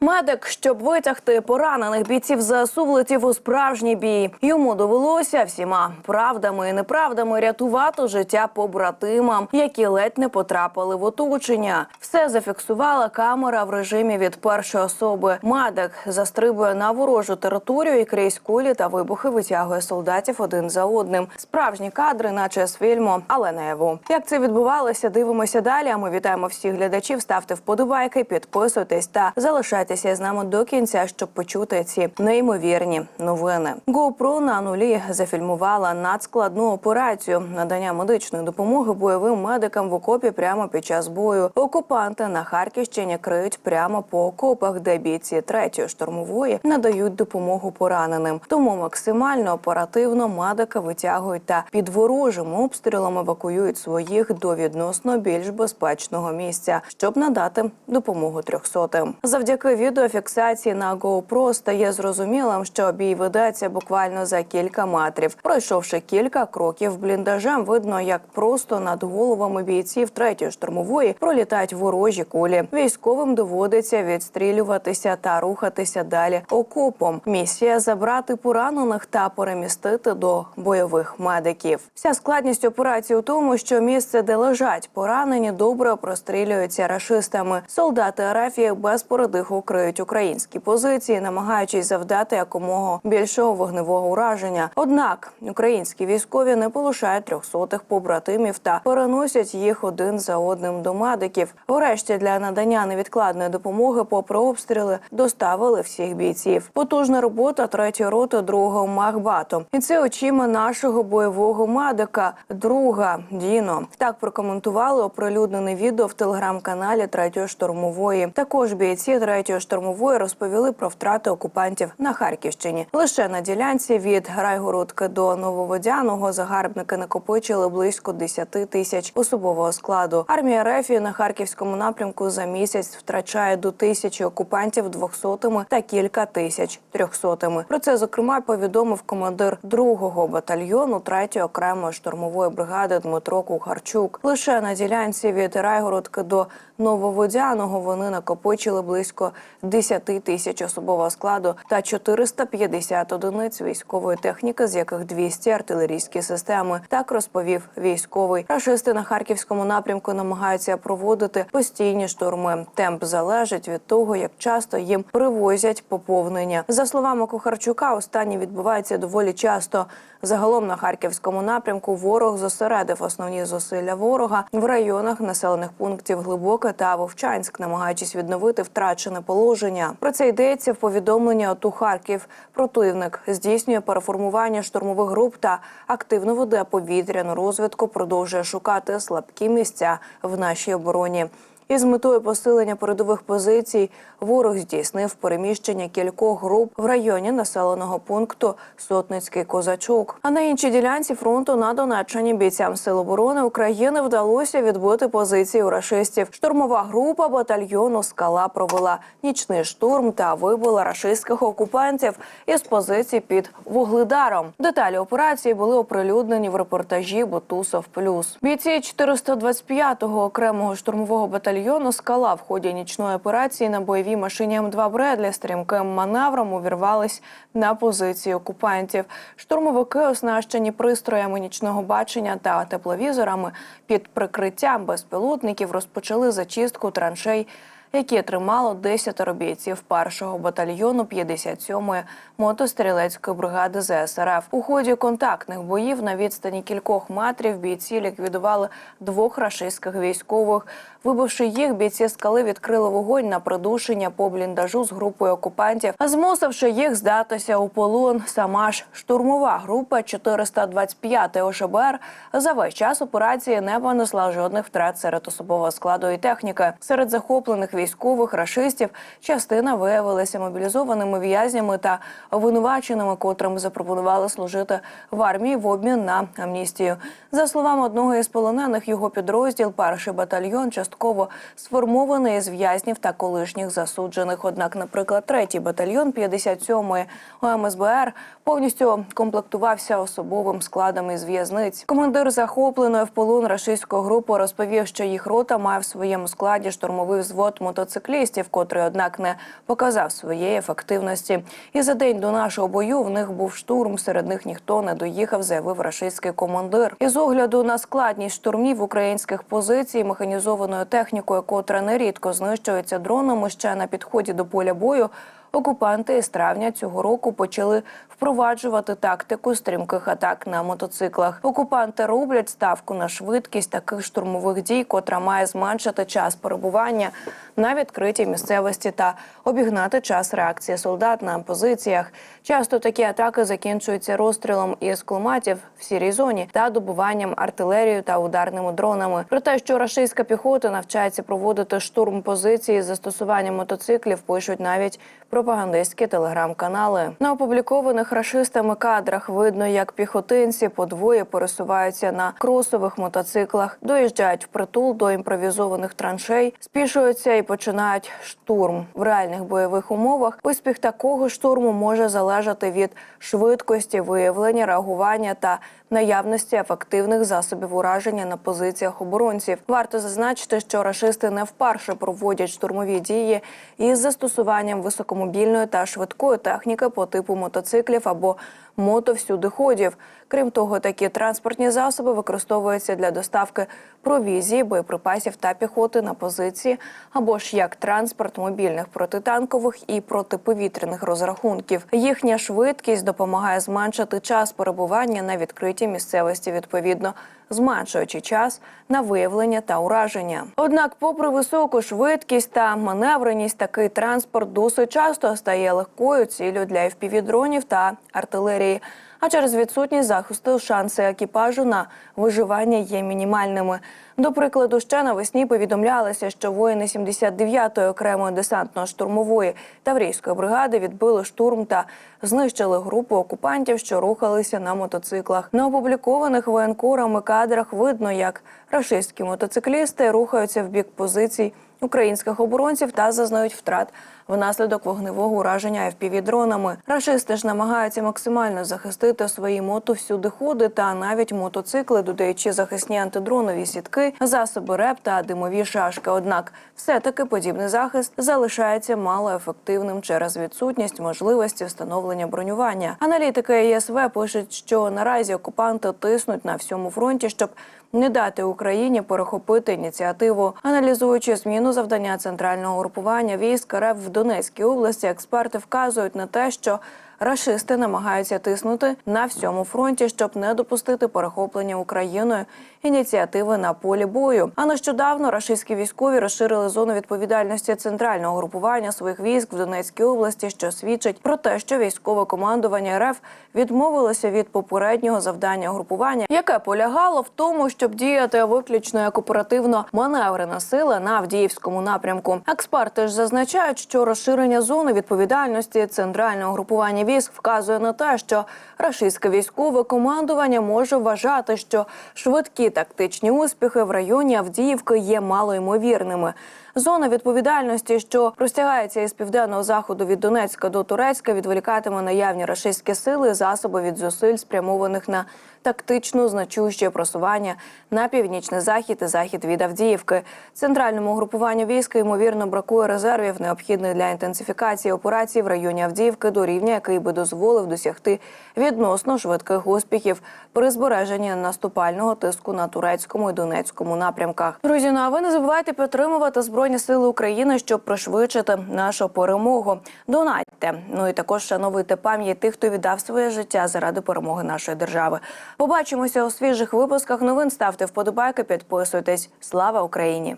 Медик, щоб витягти поранених бійців ЗСУ, влетів у справжній бій. Йому довелося всіма правдами і неправдами рятувати життя побратимам, які ледь не потрапили в оточення. Все зафіксувала камера в режимі від першої особи. Медик застрибує на ворожу територію і крізь кулі та вибухи витягує солдатів один за одним. Справжні кадри, наче з фільму, але наяву. Як це відбувалося, дивимося далі. А ми вітаємо всіх глядачів. Ставте вподобайки, підписуйтесь та залишайтеся з нами до кінця, щоб почути ці неймовірні новини. GoPro на нулі зафільмувала надскладну операцію надання медичної допомоги бойовим медикам в окопі прямо під час бою. Окупанти на Харківщині криють прямо по окопах, де бійці третьої штурмової надають допомогу пораненим. Тому максимально оперативно медики витягують та під ворожим обстрілом евакуюють своїх до відносно більш безпечного місця, щоб надати допомогу трьохсотим. Завдяки відеофіксації на GoPro стає зрозумілим, що бій ведеться буквально за кілька метрів. Пройшовши кілька кроків бліндажем, видно, як просто над головами бійців третьої штурмової пролітають ворожі кулі. Військовим доводиться відстрілюватися та рухатися далі окопом. Місія забрати поранених та перемістити до бойових медиків. Вся складність операції у тому, що місце, де лежать поранені, добре прострілюється рашистами. Солдати арафії без передиху криють українські позиції, намагаючись завдати якомога більшого вогневого ураження. Однак українські військові не полишають трьохсотих побратимів та переносять їх один за одним до медиків. Врешті для надання невідкладної допомоги, попри обстріли, доставили всіх бійців. Потужна робота третьої роти другого Махбату. І це очима нашого бойового медика, друга Діно. Так прокоментували оприлюднене відео в телеграм-каналі третьої штурмової. Також бійці третьої штурмової розповіли про втрати окупантів на Харківщині. Лише на ділянці від Райгородки до Нововодяного загарбники накопичили близько 10 тисяч особового складу. Армія Рефі на харківському напрямку за місяць втрачає до тисячі окупантів двохсотими та кілька тисяч трьохсотими. Про це зокрема повідомив командир другого батальйону третьої окремої штурмової бригади Дмитро Кухарчук. Лише на ділянці від Райгородки до Нововодяного вони накопичили близько 10 тисяч особового складу та 450 одиниць військової техніки, з яких 200 артилерійські системи. Так розповів військовий. Рашисти на харківському напрямку намагаються проводити постійні штурми. Темп залежить від того, як часто їм привозять поповнення. За словами Кухарчука, останні відбуваються доволі часто. Загалом на харківському напрямку ворог зосередив основні зусилля ворога в районах населених пунктів Глибоке та Вовчанськ, намагаючись відновити втрачене положення. Про це йдеться в повідомленні ОТУ Харків. Противник здійснює переформування штурмових груп та активно веде повітряну розвідку. Продовжує шукати слабкі місця в нашій обороні. Із метою посилення передових позицій ворог здійснив переміщення кількох груп в районі населеного пункту Сотницький Козачок. А на іншій ділянці фронту на Донеччині бійцям Сил оборони України вдалося відбити позиції у рашистів. Штурмова група батальйону Скала провела нічний штурм та вибила рашистських окупантів із позицій під вугледаром. Деталі операції були оприлюднені в репортажі Бутусов Плюс. Бійці 425-го окремого штурмового батальйону батальйону скала в ході нічної операції на бойовій машині М2 Бредлі стрімким маневром увірвались на позиції окупантів. Штурмовики, оснащені пристроями нічного бачення та тепловізорами під прикриттям безпілотників, розпочали зачистку траншей. Які тримало 10 бійців першого батальйону 57-ї мотострілецької бригади ЗСРФ. У ході контактних боїв на відстані кількох метрів бійці ліквідували двох рашистських військових. Вибивши їх, бійці скали відкрили вогонь на придушення по бліндажу з групою окупантів, змусивши їх здатися у полон. Сама ж штурмова група 425 ОШБР за весь час операції не понесла жодних втрат серед особового складу і техніки. Серед захоплених військових рашистів частина виявилася мобілізованими в'язнями та обвинуваченими, котрим запропонували служити в армії в обмін на амністію. За словами одного із полонених, його підрозділ, перший батальйон, частково сформований з в'язнів та колишніх засуджених. Однак, наприклад, третій батальйон 57-ї ОМСБР повністю комплектувався особовим складом із в'язниць. Командир захопленої в полон рашистської групи розповів, що їх рота має в своєму складі штурмовий взвод мотоциклістів, котрий, однак, не показав своєї ефективності. І за день до нашого бою в них був штурм. Серед них ніхто не доїхав, заявив рашистський командир. І з огляду на складність штурмів українських позицій механізованою технікою, котра нерідко знищується дронами ще на підході до поля бою. Окупанти з травня цього року почали впроваджувати тактику стрімких атак на мотоциклах. Окупанти роблять ставку на швидкість таких штурмових дій, котра має зменшити час перебування на відкритій місцевості та обігнати час реакції солдат на позиціях. Часто такі атаки закінчуються розстрілом із кулеметів в сірій зоні та добуванням артилерією та ударними дронами. Про те, що рашистська піхота навчається проводити штурм позиції з застосуванням мотоциклів, пишуть навіть пропагандистські телеграм-канали. На опублікованих рашистами кадрах видно, як піхотинці подвоє пересуваються на кросових мотоциклах, доїжджають впритул до імпровізованих траншей, спішуються і починають штурм в реальних бойових умовах. Успіх такого штурму може залежати від швидкості виявлення, реагування та наявності ефективних засобів ураження на позиціях оборонців. Варто зазначити, що рашисти не вперше проводять штурмові дії із застосуванням високомобільної та швидкої техніки по типу мотоциклів або мотовсюдиходів. Крім того, такі транспортні засоби використовуються для доставки провізії, боєприпасів та піхоти на позиції, або ж як транспорт мобільних протитанкових і протиповітряних розрахунків. Їхня швидкість допомагає зменшити час перебування на відкритій місцевості відповідно. Зменшуючи час на виявлення та ураження. Однак, попри високу швидкість та маневреність, такий транспорт досить часто стає легкою ціллю для FPV-дронів та артилерії. А через відсутність захисту шанси екіпажу на виживання є мінімальними. До прикладу, ще навесні повідомлялося, що воїни 79-ї окремої десантно-штурмової таврійської бригади відбили штурм та знищили групу окупантів, що рухалися на мотоциклах. На опублікованих воєнкорами кадрах видно, як рашистські мотоциклісти рухаються в бік позицій українських оборонців та зазнають втрат внаслідок вогневого ураження FPV-дронами. Рашисти ж намагаються максимально захистити свої мотовсюдиходи та навіть мотоцикли, додаючи захисні антидронові сітки, засоби РЕП та димові шашки. Однак, все-таки подібний захист залишається малоефективним через відсутність можливості встановлення бронювання. Аналітики ЄСВ пишуть, що наразі окупанти тиснуть на всьому фронті, щоб не дати Україні перехопити ініціативу, аналізуючи зміну завдання центрального групування військ РФ в Донецькій області. Експерти вказують на те, що рашисти намагаються тиснути на всьому фронті, щоб не допустити перехоплення Україною ініціативи на полі бою. А нещодавно рашистські військові розширили зону відповідальності центрального групування своїх військ в Донецькій області, що свідчить про те, що військове командування РФ відмовилося від попереднього завдання групування, яке полягало в тому, щоб діяти виключно як оперативно-маневрена сила на Авдіївському напрямку. Експерти ж зазначають, що розширення зони відповідальності центрального групування військ вказує на те, що рашистське військове командування може вважати, що швидкі тактичні успіхи в районі Авдіївки є малоймовірними. Зона відповідальності, що простягається із південного заходу від Донецька до Турецька, відволікатиме наявні рашистські сили, засоби від зусиль, спрямованих на тактично значуще просування на північний захід і захід від Авдіївки. Центральному групуванню війська ймовірно бракує резервів, необхідних для інтенсифікації операцій в районі Авдіївки до рівня, який би дозволив досягти відносно швидких успіхів при збереженні наступального тиску на турецькому і донецькому напрямках. Друзі, ну а ви не забувайте підтримувати збройні сили України, щоб пришвидшити нашу перемогу. Донатьте. Ну і також шановуйте пам'ять тих, хто віддав своє життя заради перемоги нашої держави. Побачимося у свіжих випусках новин. Ставте вподобайки, підписуйтесь. Слава Україні!